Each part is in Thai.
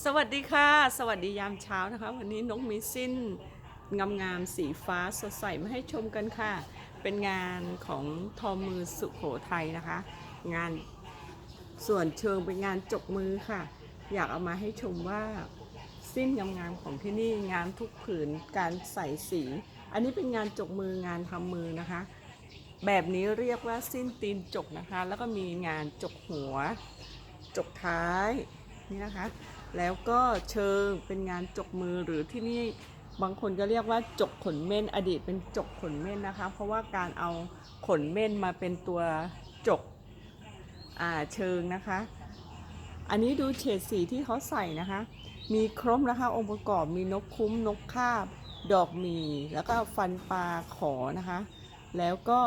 สวัสดีค่ะ สวัสดียามเช้านะคะ วันนี้นกมีสิ้นงามๆสีฟ้าสดใสมาให้ชมกันค่ะ เป็นงานของทอมือสุโขทัยนะคะ งานส่วนเชิงเป็นงานจกมือค่ะ อยากเอามาให้ชมว่าสิ้นงามๆของที่นี่งานทุกผืนการใส่สี อันนี้เป็นงานจกมืองานทำมือนะคะ แบบนี้เรียกว่าสิ้นตีนจกนะคะ แล้วก็มีงานจกหัว จกท้ายนี่นะคะ แล้วก็เชิงเป็นงานจกมือหรือที่นี่บางคนก็เรียกว่าจกขนเม่นอดีตเป็นจกขนเม่นนะคะ เพราะว่าการเอาขนเม่นมาเป็นตัวจกอ่าเชิงนะคะ อันนี้ดูเฉดสีที่เขาใส่นะคะ มีครบนะคะ องค์ประกอบมีนกคุ้มนกคาบ ดอกหมีแล้วก็ฟันปลาขอนะคะ แล้วก็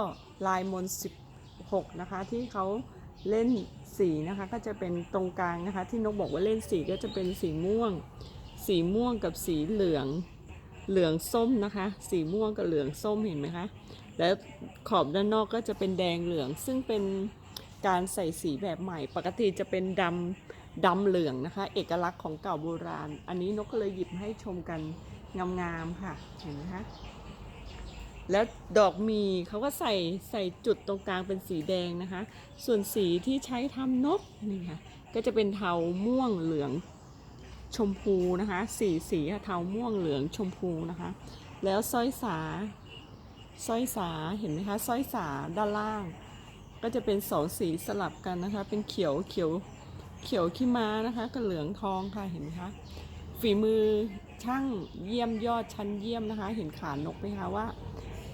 ลายมนต์16 นะคะที่เขา เล่นสีนะคะก็จะเป็นตรงกลางนะคะ ที่นกบอกว่าเล่นสีก็จะเป็นสีม่วง สีม่วงกับสีเหลืองเหลืองส้มนะคะ สีม่วงกับเหลืองส้มเห็นไหมคะแล้วขอบด้านนอกก็จะเป็นแดงเหลือง ซึ่งเป็นการใส่สีแบบใหม่ ปกติจะเป็นดำดำเหลืองนะคะ เอกลักษณ์ของเก่าโบราณ อันนี้นกก็เลยหยิบให้ชมกันงามๆค่ะเห็นไหมคะ แล้วดอกมีเขาก็ใส่ใส่จุดตรงกลางเป็นสีแดงนะคะ ส่วนสีที่ใช้ทำนกนี่ค่ะก็จะเป็นเทาม่วงเหลืองชมพูนะคะสีสีเทาม่วงเหลืองชมพูนะคะ แล้วสร้อยสาสร้อยสาเห็นไหมคะสร้อยสาด้านล่าง ก็จะเป็นสองสีสลับกันนะคะ เป็นเขียวเขียวเขียวขี้ม้านะคะกับเหลืองทองค่ะเห็นไหมคะฝีมือช่างเยี่ยมยอดชั้นเยี่ยมนะคะ เห็นขานกไหมคะว่า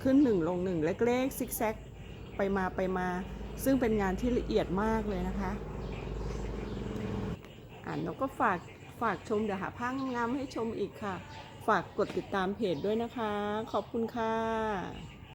ขึ้นหนึ่งลงหนึ่งเล็กๆซิกแซกไปมาไปมา ซึ่งเป็นงานที่ละเอียดมากเลยนะคะ อ่านนกก็ฝากฝากชมเดี๋ยวหาภางงามให้ชมอีกค่ะ ฝากกดติดตามเพจด้วยนะคะ ขอบคุณค่ะ